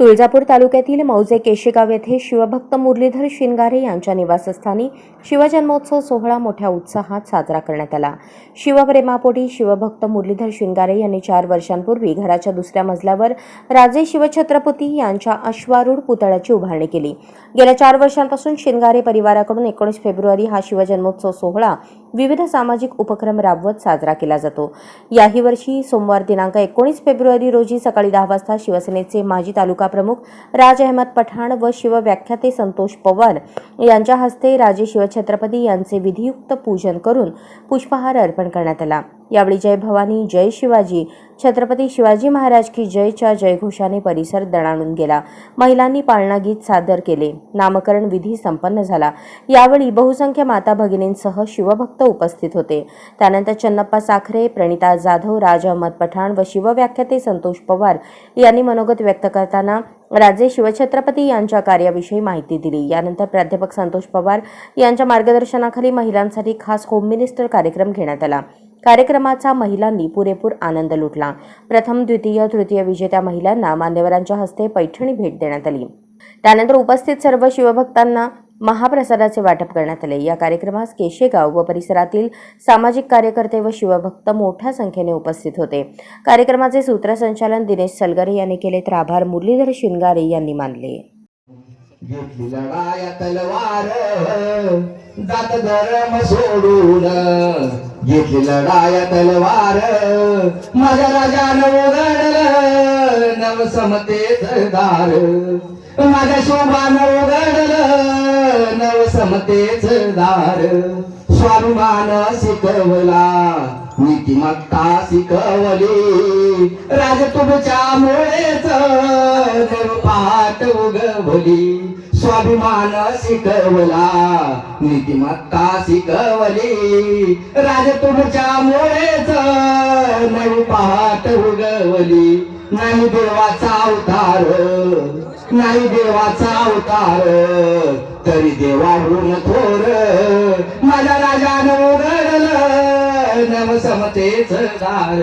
तुळजापूर तालुक्यातील मौजे केशेगाव येथे शिवभक्त मुरलीधर शिनगारे यांच्या निवासस्थानी शिवजन्मोत्सव सोहळा मोठ्या उत्साहात साजरा करण्यात आला. शिवप्रेमापोटी शिवभक्त मुरलीधर शिनगारे यांनी चार वर्षांपूर्वी घराच्या दुसऱ्या मजल्यावर राजे शिवछत्रपती यांच्या अश्वारूढ पुतळ्याची उभारणी केली. गेल्या चार वर्षांपासून शिनगारे परिवाराकडून एकोणीस फेब्रुवारी हा शिवजन्मोत्सव सोहळा विविध सामाजिक उपक्रम राबवत साजरा केला जातो. याही वर्षी सोमवार दिनांक एकोणीस फेब्रुवारी रोजी सकाळी दहा वाजता शिवसेनेचे माजी तालुका प्रमुख राज अहमद पठाण व शिवव्याख्याते संतोष पवार यांच्या हस्ते राजे शिवछत्रपती यांचे विधियुक्त पूजन करून पुष्पहार अर्पण करण्यात आला. यावेळी जय भवानी जय शिवाजी. छत्रपती शिवाजी महाराज की जयच्या जयघोषाने परिसर दणाणून गेला. महिलांनी पाळणा गीत सादर केले. नामकरण विधी संपन्न झाला. यावेळी बहुसंख्य माता भगिनींसह शिवभक्त उपस्थित होते. त्यानंतर चन्नप्पा साखरे प्रणिता जाधव राज अहमद पठाण व शिवव्याख्याते संतोष पवार यांनी मनोगत व्यक्त करताना राजे शिवछत्रपती यांच्या कार्याविषयी माहिती दिली. यानंतर प्राध्यापक संतोष पवार यांच्या मार्गदर्शनाखाली महिलांसाठी खास होम मिनिस्टर कार्यक्रम घेण्यात आला. कार्यक्रमाचा महिलांनी पुरेपूर आनंद लुटला. प्रथम द्वितीय तृतीय विजेत्या महिलांना मान्यवरांच्या हस्ते पैठणी भेट देण्यात आली. त्यानंतर उपस्थित सर्व शिवभक्तांना महाप्रसादाचे वाटप करण्यात आले. या कार्यक्रमास केशेगाव व परिसरातील सामाजिक कार्यकर्ते व शिवभक्त मोठ्या संख्येने उपस्थित होते. कार्यक्रमाचे सूत्रसंचालन दिनेश सलगरे यांनी केले तर आभार मुरलीधर शिंगारे यांनी मानले. घेतली लढाया तलवार जात धर्म सोडून. घेतली लढाया तलवार माझ्या राजान उघडलं नव समतेच दार माझ्या शोभान उघडलं नव समतेच दार स्वाभिमान शिकवला नीतिमत्ता शिकवली. राज तुमच्या मुळेच पाठ उगवली. स्वाभिमान शिकवला. नीतिमत्ता शिकवली. राज तुमच्या मुळेच नवी पहाट उगवली. नाही देवाचा अवतार नाही देवाचा अवतार तरी देवाहून थोर. माझ्या राजा उघडलं नवसमतेच दार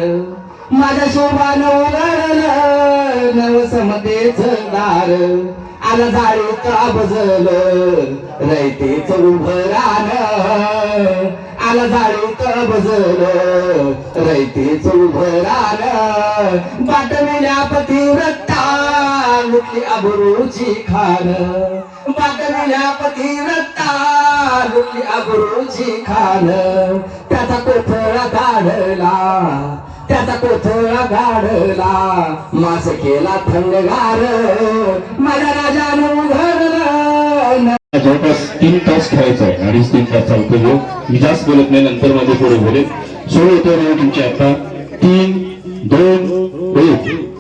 माझ्या शोभानं उघडलं नवसमतेच दार आला जाळी का बजल रयतेच उभं राहणं आला जाळी का बजल रयतेच उभं राहणं बाटविल्या पतिव्रता मुखी अबरूची खान. बाटविल्या पतिव्रता लुटली अबरूची खाल त्याचा कोथळा गाडला त्याचा कोथळा गाडला मास केला थंडगार. माझ्या राजानं उघडलं. जवळपास तीन तास खेळायचा आहे. अडीच तीन तास चालतो योग मी जास्त बोलत नाही नंतर माझे पुढे बोलेल सोळा होतो तुमचे आता तीन दोन एक.